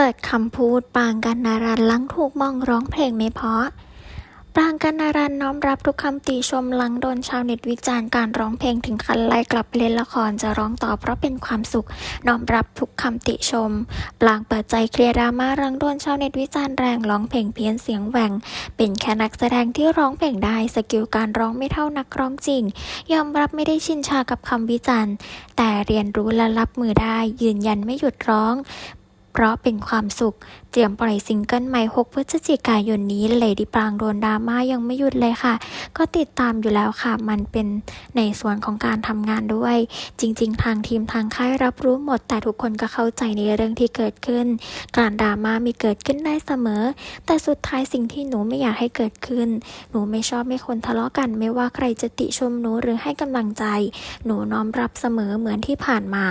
เปิดคำพูดปางกันนารันหลังถูกมองร้องเพลงไม่เพาะปรางกันนารันน้อมรับทุกคำติชมหลังโดนชาวเน็ตวิจารณ์การร้องเพลงถึงขั้นไล่กลับเล่นละครจะร้องต่อเพราะเป็นความสุข น้อมรับทุกคำติชมปรางเปิดใจเคลียร์ดราม่าหลังโดนชาวเน็ตวิจารณ์แรงร้องเพลงเพี้ยนเสียงแหว่ง เป็นแค่นักแสดงที่ร้องเพลงได้สกิลการร้องไม่เท่านักร้องจริง ยอมรับไม่ได้ชินชากับคำวิจารณ์ แต่เรียนรู้และรับมือได้ยืนยันไม่หยุดร้อง เพราะเป็นความสุขเตรียมปล่อยซิงเกิลใหม่ 6 พฤศจิกายนนี้เลดี้ปรางโดนดราม่ายังไม่หยุดเลยค่ะ ก็ติดตามอยู่แล้วค่ะ มันเป็นในส่วนของการทำงานด้วย จริง ๆ ทางทีมทางค่ายรับรู้หมด แต่ทุกคนก็เข้าใจในเรื่องที่เกิดขึ้น การดราม่ามีเกิดขึ้นได้เสมอ แต่สุดท้ายสิ่งที่หนูไม่อยากให้เกิดขึ้น หนูไม่ชอบให้คนทะเลาะกัน ไม่ว่าใครจะติชมหนูหรือให้กำลังใจ หนูน้อมรับเสมอเหมือนที่ผ่านมา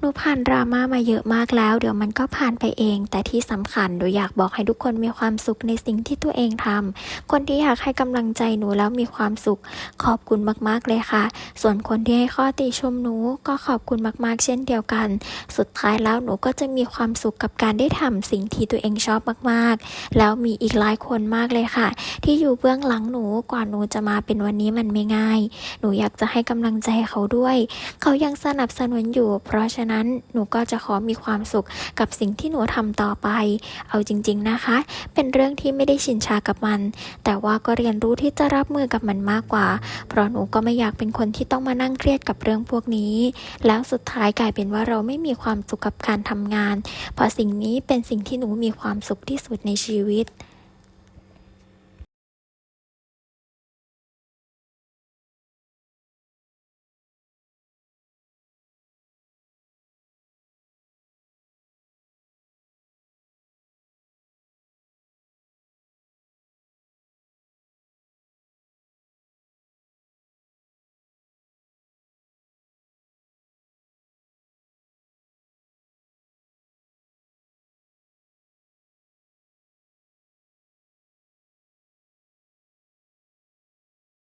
หนูผ่านดราม่ามาเยอะมากแล้ว เดี๋ยวมันก็ผ่านไปเอง แต่ที่สำคัญหนูอยากบอกให้ทุกคนมีความสุขในสิ่งที่ตัวเองทำคนที่อยากให้กำลังใจหนูแล้วมีความสุข ขอบคุณมากๆเลยค่ะ ส่วนคนที่ให้ข้อติชมหนูก็ขอบคุณมากๆ เช่นเดียวกัน สุดท้ายแล้วหนูก็จะมีความสุขกับการได้ทำสิ่งที่ตัวเองชอบมากๆ แล้วมีอีกหลายคนมากเลยค่ะ ที่อยู่เบื้องหลังหนูกว่าหนูจะมาเป็นวันนี้มันไม่ง่าย หนูอยากจะให้กำลังใจเขาด้วย เขายังสนับสนุนอยู่ เพราะฉะะนั้นหนูก็จะขอมีความสุขกับสิ่งที่หนูทำต่อไป เอาจริง ๆนะคะ เป็นเรื่องที่ไม่ได้ชินชากับมัน แต่ว่าก็เรียนรู้ที่จะรับมือกับมันมากกว่า เพราะหนูก็ไม่อยากเป็นคนที่ต้องมานั่งเครียดกับเรื่องพวกนี้ แล้วสุดท้ายกลายเป็นว่าเราไม่มีความสุขกับการทำงาน เพราะสิ่งนี้เป็นสิ่งที่หนูมีความสุขที่สุดในชีวิต